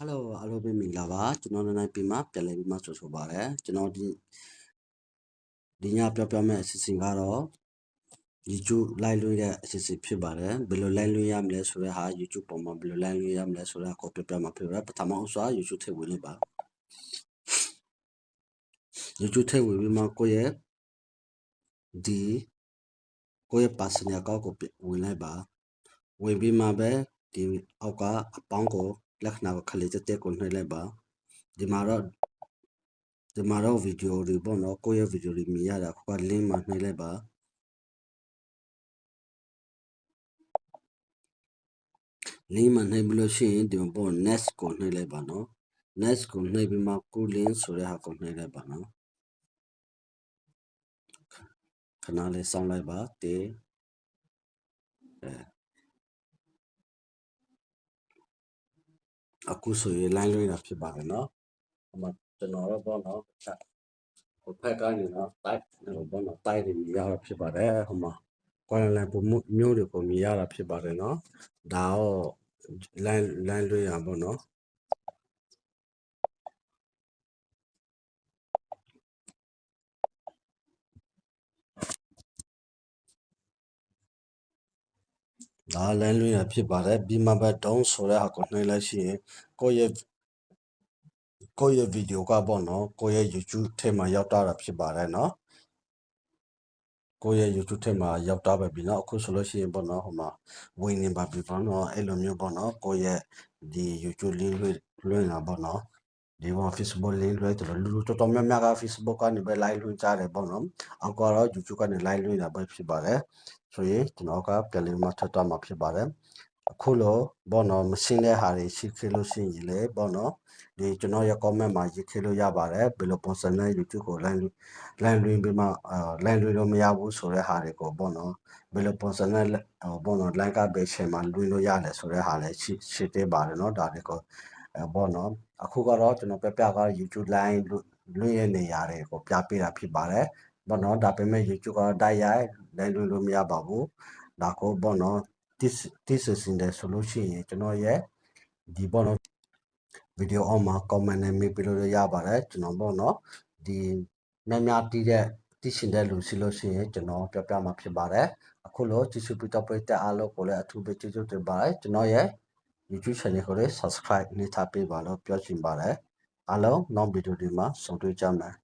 Hello အားလုံးပဲမင်္ဂလာပါကျွန်တော်နိုင်နိုင်ပြင်မှာပြန်လည်ပြီးမှဆိုဆိုပါရစေကျွန်တော်ဒီဒီညပြောပြမယ့်အစီအစဉ်ကတော့ YouTube လိုက်လို့ရတဲ့အစီအစဉ်ဖြစ်ပါတယ်ဘယ်လိုလိုက်လို့ရမလဲဆိုတဲ့ဟာ YouTube ပေါ်မှာဘယ်လိုလိုက်လို့ရမလဲဆိုတာကိုပြောပြမှာဖြစ်ပါတယ်ပထမအစွာ YouTube ထည့်ဝင်လိုက်ပါ YouTube ထည့်ဝင်ပြီးမှကိုယ့်ရဲ့ဒီကိုယ့်ရဲ့ personal account ကိုဝင်လိုက်ပါဝင်ပြီးမှပဲဒီအောက်ကအပေါင်းကို လက္ခဏာကိုခလေးတက်တက်ကိုနှိပ်လိုက်ပါဒီမှာတော့ဒီမှာတော့ဗီဒီယိုတွေပေါ့နော်ကိုယ့်ရဲ့ဗီဒီယိုတွေမြင်ရတာခုက link မှာနှိပ်လိုက်ပါ link မှာနှိပ်ပြီးလို့ရှိရင်ဒီမှာပေါ့ next ကိုနှိပ်လိုက်ပါနော် next ကိုနှိပ်ပြီးမှ cool link ဆိုတဲ့ဟာကိုနှိပ်လိုက်ပါနော်ခဏလေးစောင့်လိုက်ပါတေးအ ခုဆိုရင် line လွှင့်တာဖြစ်ပါတယ်နော်ဟိုမှာကျွန်တော်တော့ပေါ့နော်ချက်ဟိုဖက်ကနေနော်တိုက်ဟိုပေါ့နော်တိုက်တွေမြင်ရတာဖြစ်ပါတယ်ဟိုမှာကွာလန်လန်ပုံမျိုးတွေကိုမြင်ရတာဖြစ်ပါတယ်နော်ဒါတော့ line line လွှင့်ရပါတော့ ဒါလမ်းလွှင့်ရဖြစ်ပါတယ်ပြီးမှပဲ down ဆိုတဲ့ဟာကိုနှိုင်းလိုက်ရှိရင်ကိုယ့်ရဲ့ကိုယ့်ရဲ့ဗီဒီယိုကပေါ့နော်ကိုယ့်ရဲ့ YouTube ထဲမှာရောက်တာဖြစ်ပါတယ်နော်ကိုယ့်ရဲ့ YouTube ထဲမှာရောက်တာပဲပြီနော်အခုဆိုလို့ရှိရင်ပေါ့နော်ဟိုမှာဝင်နေပါပြီပေါ့နော်အဲ့လိုမျိုးပေါ့နော်ကိုယ့်ရဲ့ဒီ YouTube လေးလွှင့်လွှင့်တာပေါ့နော် ဒီမှာ Facebook link လွှဲတယ်လူလူတော်တော်များများက Facebook ကနေပဲ live လွှင့်ကြတယ်ပေါ့နော်အကောတော့ YouTube ကနေ live လွှင့်တာပဲဖြစ်ပါတယ်ဆိုရင်ကျွန်တော်ကပြန်လည်မှထပ်တော့မှာဖြစ်ပါတယ်အခုလို့ဘောနော်မရှင်းတဲ့ဟာတွေရှိခဲ့လို့ရှိရင်လေဘောနော်ဒီကျွန်တော်ရဲ့ comment မှာရေးခဲ့လို့ရပါတယ်ဘယ်လိုပုံစံနဲ့ YouTube ကို line line လွှင့်ပြီးမှအာ line လွှင့်လို့မရဘူးဆိုတဲ့ဟာတွေကိုဘောနော်ဘယ်လိုပုံစံနဲ့ဘောနော် line ကဘယ်ချိန်မှာလွှင့်လို့ရတယ်ဆိုတဲ့ဟာလည်းရှိရှိသေးပါတယ်နော်ဒါတွေကို အဲဘောနော်အခုကတော့ကျွန်တော်ပြပြက YouTube line လွှင့်ရနေရတယ်ကိုပြပေးတာဖြစ်ပါတယ်ဘောနော်ဒါပေမဲ့ YouTube ကတိုက်ရိုက် line လွှင့်လို့မရပါဘူးဒါကိုဘောနော်တိတိစစင်တယ်ဆိုလို့ရှိရင်ကျွန်တော်ရဲ့ဒီဘောနော်ဗီဒီယိုအောက်မှာ comment နဲ့မေးပြလို့ရပါတယ်ကျွန်တော်ဘောနော်ဒီများများတည်တဲ့တည်ရှင်တဲ့လူရှိလို့ရှိရင်ကျွန်တော်ပြောပြမှာဖြစ်ပါတယ်အခုလို့ကြည့်ရှုပြီးတော့ပြတဲ့အားလုံးကိုလည်းအထူးပဲကျေးဇူးတင်ပါတယ်ကျွန်တော်ရဲ့ YouTube channel ကိုလည်း subscribe နေထားပေးပါလို့ပြောချင်ပါတယ်အားလုံးနောက်ဗီဒီယိုဒီမှာဆုံတွေ့ကြမယ်